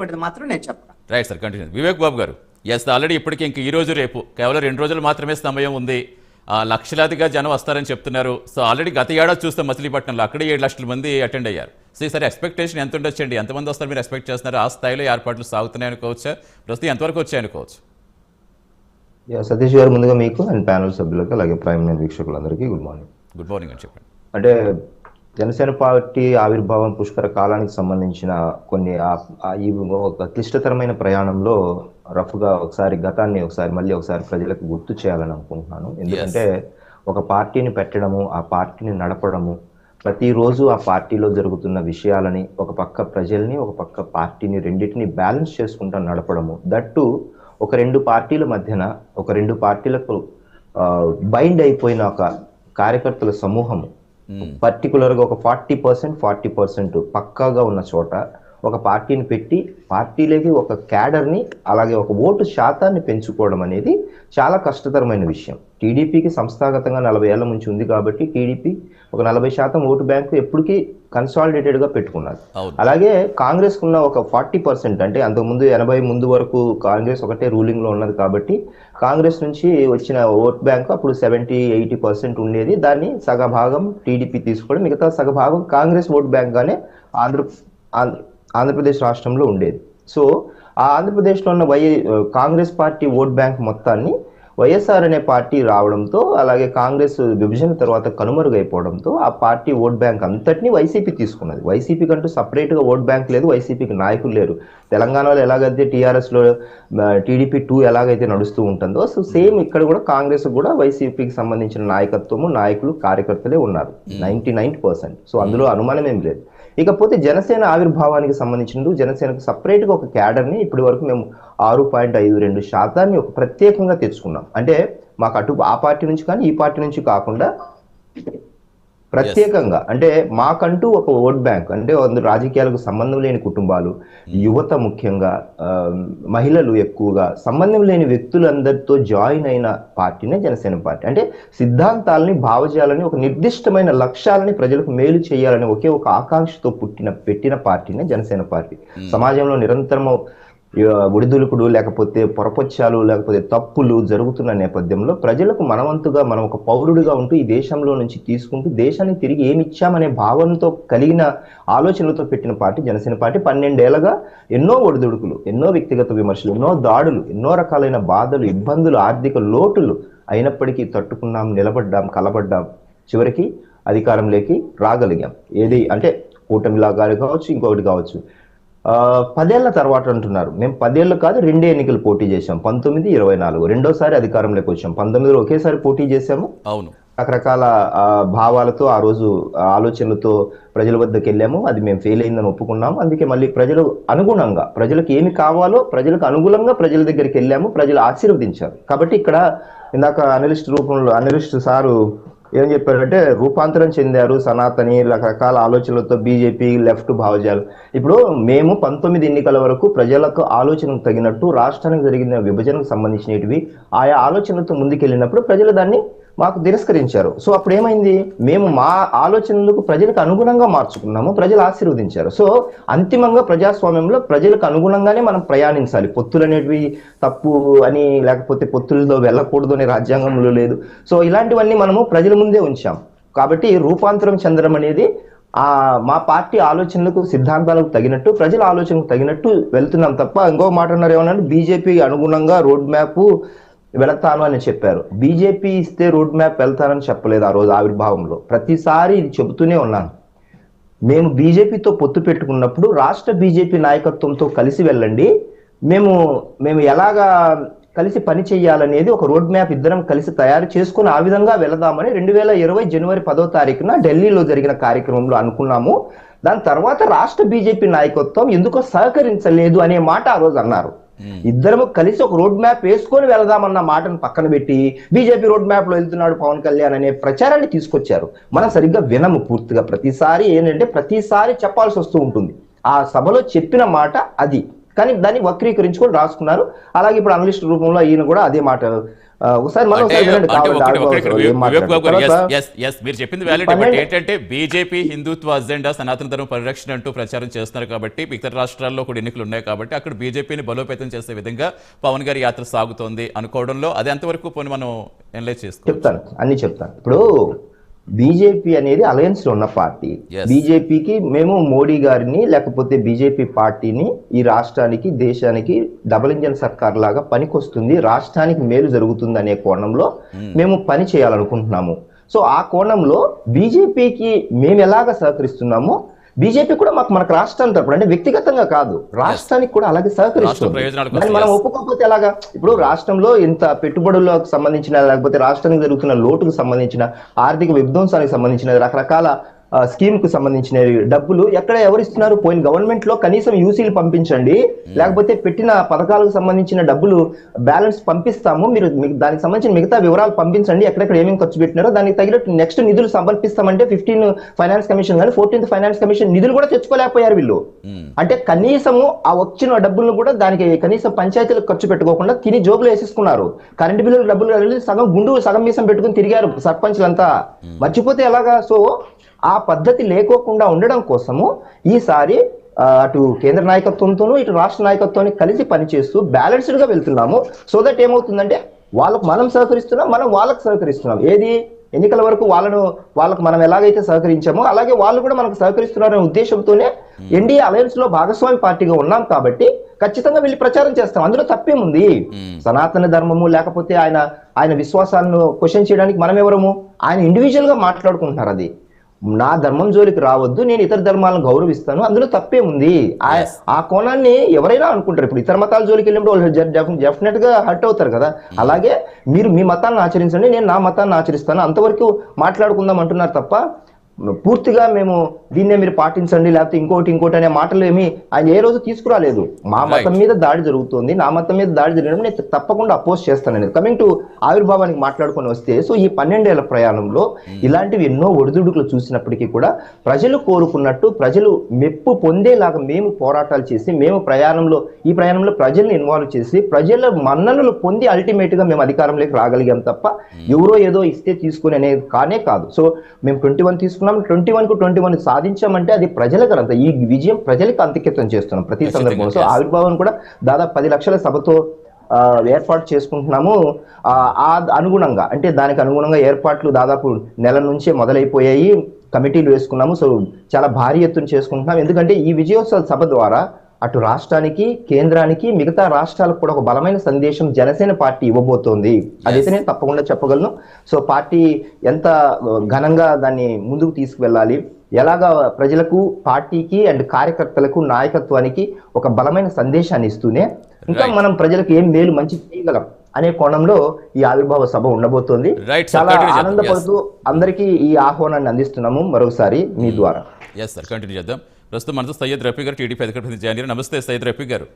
అనేటువంటిది మాత్రం నేను చెప్పను. Right sir continue Vivek Babu గారు ఎస్ ఆల్రెడీ ఇప్పటికి ఇంక ఈ రోజు రేపు కేవలం రెండు రోజులు మాత్రమే సమయం ఉంది. ఆ, లక్షలాదిగా జనం వస్తారని చెప్తున్నారు. సో ఆల్రెడీ గత ఏడాది చూస్తాం మచిలీపట్నంలో అక్కడే ఏడు లక్షల మంది అటెండ్ అయ్యారు. సో ఈసారి ఎక్స్పెక్టేషన్ ఎంత ఉండొచ్చండి? ఎంతమంది వస్తారు మీరు ఎక్స్పెక్ట్ చేస్తున్నారు? ఆ స్థాయిలో ఏర్పాట్లు సాగుతున్నాయి అనుకోవచ్చా ప్రస్తుతం ఎంతవరకు వచ్చాయి అనుకోవచ్చు? సతీష్ గారు ముందుగా మీకు అండ్ ప్యానల్ సభ్యులకు అలాగే ప్రైమ్ వీక్షకులందరికీ గుడ్ మార్నింగ్ గుడ్ మార్నింగ్ అని చెప్పండి. అంటే జనసేన పార్టీ ఆవిర్భావం పుష్కర కాలానికి సంబంధించిన కొన్ని ఈ ఒక క్లిష్టతరమైన ప్రయాణంలో రఫ్గా ఒకసారి గతాన్ని ఒకసారి మళ్ళీ ఒకసారి ప్రజలకు గుర్తు చేయాలని అనుకుంటున్నాను. ఎందుకంటే ఒక పార్టీని పెట్టడము ఆ పార్టీని నడపడము ప్రతిరోజు ఆ పార్టీలో జరుగుతున్న విషయాలని ఒక పక్క ప్రజల్ని ఒక పక్క పార్టీని రెండింటిని బ్యాలెన్స్ చేసుకుంటూ నడపడము. దట్టు ఒక రెండు పార్టీల మధ్యన ఒక రెండు పార్టీలకు బైండ్ అయిపోయిన ఒక కార్యకర్తల సమూహము Hmm. పర్టికులర్గా ఒక ఫార్టీ పర్సెంట్ ఫార్టీ పర్సెంట్ పక్కాగా ఉన్న చోట ఒక పార్టీని పెట్టి పార్టీలోకి ఒక క్యాడర్ని అలాగే ఒక ఓటు శాతాన్ని పెంచుకోవడం అనేది చాలా కష్టతరమైన విషయం. టీడీపీకి సంస్థాగతంగా నలభై ఏళ్ళ నుంచి ఉంది కాబట్టి టీడీపీ ఒక నలభై శాతం ఓటు బ్యాంకు ఎప్పటికీ కన్సాలిడేటెడ్గా పెట్టుకున్నది. అవును. అలాగే కాంగ్రెస్ ఉన్న ఒక ఫార్టీ పర్సెంట్ అంటే అంతకుముందు ఎనభై ముందు వరకు కాంగ్రెస్ ఒకటే రూలింగ్లో ఉన్నది కాబట్టి కాంగ్రెస్ నుంచి వచ్చిన ఓట్ బ్యాంక్ అప్పుడు సెవెంటీ ఎయిటీ పర్సెంట్ ఉండేది. దాన్ని సగభాగం టీడీపీ తీసుకోవడం మిగతా సగభాగం కాంగ్రెస్ ఓట్ బ్యాంక్ గానే ఆంధ్ర ఆంధ్ర- ఆంధ్రప్రదేశ్ రాష్ట్రంలో ఉండేది. సో ఆ ఆంధ్రప్రదేశ్లో ఉన్న Y Congress party vote bank మొత్తాన్ని వైఎస్ఆర్ అనే పార్టీ రావడంతో అలాగే కాంగ్రెస్ విభజన తర్వాత కనుమరుగైపోవడంతో ఆ పార్టీ ఓట్ బ్యాంక్ అంతటిని వైసీపీ తీసుకున్నది. వైసీపీకి అంటూ సపరేట్గా ఓట్ బ్యాంక్ లేదు వైసీపీకి నాయకులు లేరు. తెలంగాణలో ఎలాగైతే టీఆర్ఎస్లో టీడీపీ టూ ఎలాగైతే నడుస్తూ ఉంటుందో సో సేమ్ ఇక్కడ కూడా కాంగ్రెస్ కూడా వైసీపీకి సంబంధించిన నాయకత్వము నాయకులు కార్యకర్తలే ఉన్నారు. Ninety nine percent. సో అందులో అనుమానం ఏం లేదు. ఇకపోతే జనసేన ఆవిర్భావానికి సంబంధించినందుకు జనసేనకు సపరేట్గా ఒక క్యాడర్ని ఇప్పటి వరకు మేము ఆరు పాయింట్ ఐదు రెండు శాతాన్ని ఒక ప్రత్యేకంగా తెచ్చుకున్నాం. అంటే మాకు అటు ఆ పార్టీ నుంచి కానీ ఈ పార్టీ నుంచి కాకుండా ప్రత్యేకంగా అంటే మాకంటూ ఒక ఓట్ బ్యాంక్ అంటే అందులో రాజకీయాలకు సంబంధం లేని కుటుంబాలు యువత ముఖ్యంగా మహిళలు ఎక్కువగా సంబంధం లేని వ్యక్తులందరితో జాయిన్ అయిన పార్టీనే జనసేన పార్టీ. అంటే సిద్ధాంతాలని భావజాలని ఒక నిర్దిష్టమైన లక్ష్యాలని ప్రజలకు మేలు చేయాలని ఒకే ఒక ఆకాంక్షతో పుట్టిన పెట్టిన పార్టీనే జనసేన పార్టీ. సమాజంలో నిరంతరము ఆ, ఒడిదుడుకుడు లేకపోతే పొరపొచ్చాలు లేకపోతే తప్పులు జరుగుతున్న నేపథ్యంలో ప్రజలకు మనవంతుగా మనం ఒక పౌరుడిగా ఉంటూ ఈ దేశంలో నుంచి తీసుకుంటూ దేశానికి తిరిగి ఏమి ఇచ్చామనే భావనతో కలిగిన ఆలోచనలతో పెట్టిన పార్టీ జనసేన పార్టీ పన్నెండేళ్ళగా ఎన్నో ఒడిదుడుకులు ఎన్నో వ్యక్తిగత విమర్శలు ఎన్నో దాడులు ఎన్నో రకాలైన బాధలు ఇబ్బందులు ఆర్థిక లోటులు అయినప్పటికీ తట్టుకున్నాం నిలబడ్డాం కలబడ్డాం. చివరికి అధికారంలోకి రాగలిగాం. ఏది అంటే కూటమిలా గారు కావచ్చు ఇంకొకటి కావచ్చు. పదేళ్ళ తర్వాత అంటున్నారు. మేము పదేళ్ళు కాదు రెండే ఎన్నికలు పోటీ చేశాం. పంతొమ్మిది ఇరవై నాలుగు. రెండోసారి అధికారంలోకి వచ్చాం. పంతొమ్మిదిలో ఒకేసారి పోటీ చేశాము. అవును. రకరకాల భావాలతో ఆ రోజు ఆలోచనలతో ప్రజల వద్దకు వెళ్ళాము. అది మేము ఫెయిల్ అయిందని ఒప్పుకున్నాము. అందుకే మళ్ళీ ప్రజలు అనుగుణంగా ప్రజలకు ఏమి కావాలో ప్రజలకు అనుగుణంగా ప్రజల దగ్గరికి వెళ్ళాము. ప్రజలు ఆశీర్వదించారు. కాబట్టి ఇక్కడ ఇందాక అనలిస్ట్ రూపంలో అనలిస్ట్ సారు ఏం చెప్పారంటే రూపాంతరం చెందారు సనాతని రకరకాల ఆలోచనలతో బీజేపీ లెఫ్ట్ భావజాలు. ఇప్పుడు మేము పంతొమ్మిది ఎన్నికల వరకు ప్రజలకు ఆలోచనకు తగినట్టు రాష్ట్రానికి జరిగిన విభజనకు సంబంధించినవి ఆయా ఆలోచనలతో ముందుకెళ్ళినప్పుడు ప్రజలు దాన్ని మాకు తిరస్కరించారు. సో అప్పుడు ఏమైంది మేము మా ఆలోచనలకు ప్రజలకు అనుగుణంగా మార్చుకున్నాము ప్రజలు ఆశీర్వదించారు. సో అంతిమంగా ప్రజాస్వామ్యంలో ప్రజలకు అనుగుణంగానే మనం ప్రయాణించాలి. పొత్తులు అనేటివి తప్పు అని లేకపోతే పొత్తులతో వెళ్ళకూడదు అనే రాజ్యాంగంలో లేదు. సో ఇలాంటివన్నీ మనము ప్రజల ముందే ఉంచాం. కాబట్టి రూపాంతరం చెందడం అనేది ఆ మా పార్టీ ఆలోచనలకు సిద్ధాంతాలకు తగినట్టు ప్రజల ఆలోచనకు తగినట్టు వెళ్తున్నాం తప్ప ఇంకో మాట అన్నారు ఏమన్నా బీజేపీ అనుగుణంగా రోడ్ మ్యాప్ వెళతాను అని చెప్పారు. బీజేపీ ఇస్తే రోడ్ మ్యాప్ వెళ్తానని చెప్పలేదు ఆ రోజు ఆవిర్భావంలో. ప్రతిసారి ఇది చెబుతూనే ఉన్నాను. మేము బీజేపీతో పొత్తు పెట్టుకున్నప్పుడు రాష్ట్ర బీజేపీ నాయకత్వంతో కలిసి వెళ్ళండి. మేము మేము ఎలాగా కలిసి పని చేయాలనేది ఒక రోడ్ మ్యాప్ ఇద్దరం కలిసి తయారు చేసుకుని ఆ విధంగా వెళదామని రెండు వేల ఇరవై జనవరి పదో తారీఖున ఢిల్లీలో జరిగిన కార్యక్రమంలో అనుకున్నాము. దాని తర్వాత రాష్ట్ర బీజేపీ నాయకత్వం ఎందుకో సహకరించలేదు అనే మాట ఆ రోజు అన్నారు. Hmm. ఇద్దరము కలిసి ఒక రోడ్ మ్యాప్ వేసుకొని వెళదామన్న మాటను పక్కన పెట్టి బీజేపీ రోడ్ మ్యాప్లో వెళ్తున్నాడు పవన్ కళ్యాణ్ అనే ప్రచారాన్ని తీసుకొచ్చారు. మనం సరిగ్గా వినము పూర్తిగా. ప్రతిసారి ఏంటంటే ప్రతిసారి చెప్పాల్సి వస్తూ ఉంటుంది. ఆ సభలో చెప్పిన మాట అది. కానీ దాన్ని వక్రీకరించుకొని రాసుకున్నారు. అలాగే ఇప్పుడు అనలిస్ట్ రూపంలో ఈయన కూడా అదే మాట ఒకసారి మీరు చెప్పింది వ్యాలిడ్ బట్ పన్నెండు- ఏంటంటే బీజేపీ హిందుత్వ అజెండా సనాతన ధర్మ పరిరక్షణ అంటూ ప్రచారం చేస్తున్నారు కాబట్టి ఇతర రాష్ట్రాల్లో కూడా ఎన్నికలు ఉన్నాయి కాబట్టి అక్కడ బీజేపీని బలోపేతం చేసే విధంగా పవన్ గారి యాత్ర సాగుతోంది అనుకోవడంలో అది ఎంతవరకు పోనీ మనం ఎనలైజ్ చేసుకోవాలి చెప్తాను అన్ని చెప్తాను. ఇప్పుడు బీజేపీ అనేది అలయన్స్లో ఉన్న పార్టీ. బీజేపీకి మేము మోడీ గారిని లేకపోతే బీజేపీ పార్టీని ఈ రాష్ట్రానికి దేశానికి డబుల్ ఇంజన్ సర్కార్ లాగా పనికొస్తుంది. రాష్ట్రానికి మేలు జరుగుతుంది అనే కోణంలో మేము పని చేయాలనుకుంటున్నాము. సో ఆ కోణంలో బీజేపీకి మేము ఎలాగ సహకరిస్తున్నామో బీజేపీ కూడా మాకు మనకు రాష్ట్రం తరపున అంటే వ్యక్తిగతంగా కాదు రాష్ట్రానికి కూడా అలాగే సహకరిస్తుంది మనం. ఒప్పుకోకపోతే ఎలాగా ఇప్పుడు రాష్ట్రంలో ఇంత పెట్టుబడులకు సంబంధించిన లేకపోతే రాష్ట్రానికి జరుగుతున్న లోటుకు సంబంధించిన ఆర్థిక విధ్వంసానికి సంబంధించిన రకరకాల స్కీమ్కు సంబంధించిన డబ్బులు ఎక్కడ ఎవరు ఇస్తున్నారు పోయిన గవర్నమెంట్లో కనీసం యూసీలు పంపించండి. లేకపోతే పెట్టిన పథకాలకు సంబంధించిన డబ్బులు బ్యాలెన్స్ పంపిస్తాము. మీరు దానికి సంబంధించిన మిగతా వివరాలు పంపించండి. ఎక్కడెక్కడ ఏమేమి ఖర్చు పెట్టినారో. దానికి తగినట్టు నెక్స్ట్ నిధులు సమర్పిస్తామంటే ఫిఫ్టీన్ ఫైనాన్స్ కమిషన్ కానీ ఫోర్టీన్త్ ఫైనాన్స్ కమిషన్ నిధులు కూడా తెచ్చుకోలేకపోయారు వీళ్ళు. అంటే కనీసము ఆ వచ్చిన డబ్బులను కూడా దానికి కనీసం పంచాయతీలకు ఖర్చు పెట్టుకోకుండా తిని జోబులు వేసేసుకున్నారు. కరెంటు బిల్లులు డబ్బులు సగం గుండు సగం మీసం పెట్టుకుని తిరిగారు సర్పంచ్లంతా. మర్చిపోతే ఎలాగా? సో ఆ పద్ధతి లేకోకుండా ఉండడం కోసము ఈసారి అటు కేంద్ర నాయకత్వంతోనూ ఇటు రాష్ట్ర నాయకత్వాన్ని కలిసి పనిచేస్తూ బ్యాలెన్స్డ్గా వెళ్తున్నాము. సో దట్ ఏమవుతుందంటే వాళ్ళకు మనం సహకరిస్తున్నాం మనం వాళ్ళకు సహకరిస్తున్నాం. ఏది? ఎన్నికల వరకు వాళ్ళను వాళ్ళకు మనం ఎలాగైతే సహకరించామో అలాగే వాళ్ళు కూడా మనకు సహకరిస్తున్నారనే ఉద్దేశంతోనే ఎన్డీఏ అలయన్స్లో భాగస్వామి పార్టీగా ఉన్నాం కాబట్టి ఖచ్చితంగా వెళ్ళి ప్రచారం చేస్తాం. అందులో తప్పేముంది? సనాతన ధర్మము లేకపోతే ఆయన ఆయన విశ్వాసాలను క్వశ్చన్ చేయడానికి మనం ఎవరము ఆయన ఇండివిజువల్గా మాట్లాడుకుంటున్నారు అది. నా ధర్మం జోలికి రావద్దు నేను ఇతర ధర్మాలను గౌరవిస్తాను అందులో తప్పే ఉంది. ఆ- కోణాన్ని ఎవరైనా అనుకుంటారు. ఇప్పుడు ఇతర మతాల జోలికి వెళ్ళినప్పుడు వాళ్ళు డెఫినెట్గా హర్ట్ అవుతారు కదా. అలాగే మీరు మీ మతాన్ని ఆచరించండి నేను నా మతాన్ని ఆచరిస్తాను. అంతవరకు మాట్లాడుకుందాం అంటున్నారు తప్ప పూర్తిగా మేము దీన్నే మీరు పాటించండి లేకపోతే ఇంకోటి ఇంకోటి అనే మాటలు ఏమి ఆయన ఏ రోజు తీసుకురాలేదు. మా మతం మీద దాడి జరుగుతుంది నా మతం మీద దాడి జరిగినప్పుడు నేను తప్పకుండా అపోజ్ చేస్తాను కమింగ్ టు ఆవిర్భావానికి మాట్లాడుకొని వస్తే సో ఈ పన్నెండేళ్ళ ప్రయాణంలో ఇలాంటివి ఎన్నో ఒడిదుడుకులు చూసినప్పటికీ కూడా ప్రజలు కోరుకున్నట్టు ప్రజలు మెప్పు పొందేలాగా మేము పోరాటాలు చేసి మేము ప్రయాణంలో ఈ ప్రయాణంలో ప్రజల్ని ఇన్వాల్వ్ చేసి ప్రజల మన్ననలు పొంది అల్టిమేట్గా మేము అధికారంలోకి రాగలిగాం తప్ప ఎవరో ఏదో ఇస్తే తీసుకుని అనేది కానే కాదు. సో మేము ట్వంటీ వన్ తీసుకున్నాం ట్వంటీ వన్కు ట్వంటీ వన్ సాధించామంటే అది ప్రజల ఘనత ఈ విజయం ప్రజలకి అంకితం చేస్తున్నాం ప్రతి సందర్భంలో సో. ఆవిర్భావం కూడా దాదాపు పది లక్షల సభతో ఏర్పాటు చేసుకుంటున్నాము. ఆ ఆ అనుగుణంగా అంటే దానికి అనుగుణంగా ఏర్పాట్లు దాదాపు నెల నుంచే మొదలైపోయాయి. కమిటీలు వేసుకున్నాము. సో చాలా భారీ ఎత్తున చేసుకుంటున్నాం ఎందుకంటే ఈ విజయోత్సవ సభ ద్వారా అటు రాష్ట్రానికి కేంద్రానికి మిగతా రాష్ట్రాలకు కూడా ఒక బలమైన సందేశం జనసేన పార్టీ ఇవ్వబోతోంది. అదైతే నేను తప్పకుండా చెప్పగలను. సో పార్టీ ఎంత ఘనంగా దాన్ని ముందుకు తీసుకువెళ్ళాలి? ఎలాగా ప్రజలకు పార్టీకి అండ్ కార్యకర్తలకు నాయకత్వానికి ఒక బలమైన సందేశాన్ని ఇస్తూనే ఇంకా. మనం ప్రజలకు ఏం మేలు మంచి చేయగలం అనే కోణంలో ఈ ఆవిర్భావ సభ ఉండబోతోంది. చాలా. ఆనందపడుతూ అందరికీ ఈ ఆహ్వానాన్ని అందిస్తున్నాము మరొకసారి మీ ద్వారా. ఎస్ సార్ కంటిన్యూ చేద్దాం. ప్రస్తుతం మనతో సయ్యద్ రఫీ గారు టీడీపీ అధికారి జాయిన్ అయ్యారు. నమస్తే సయ్యద్ రఫీ గారు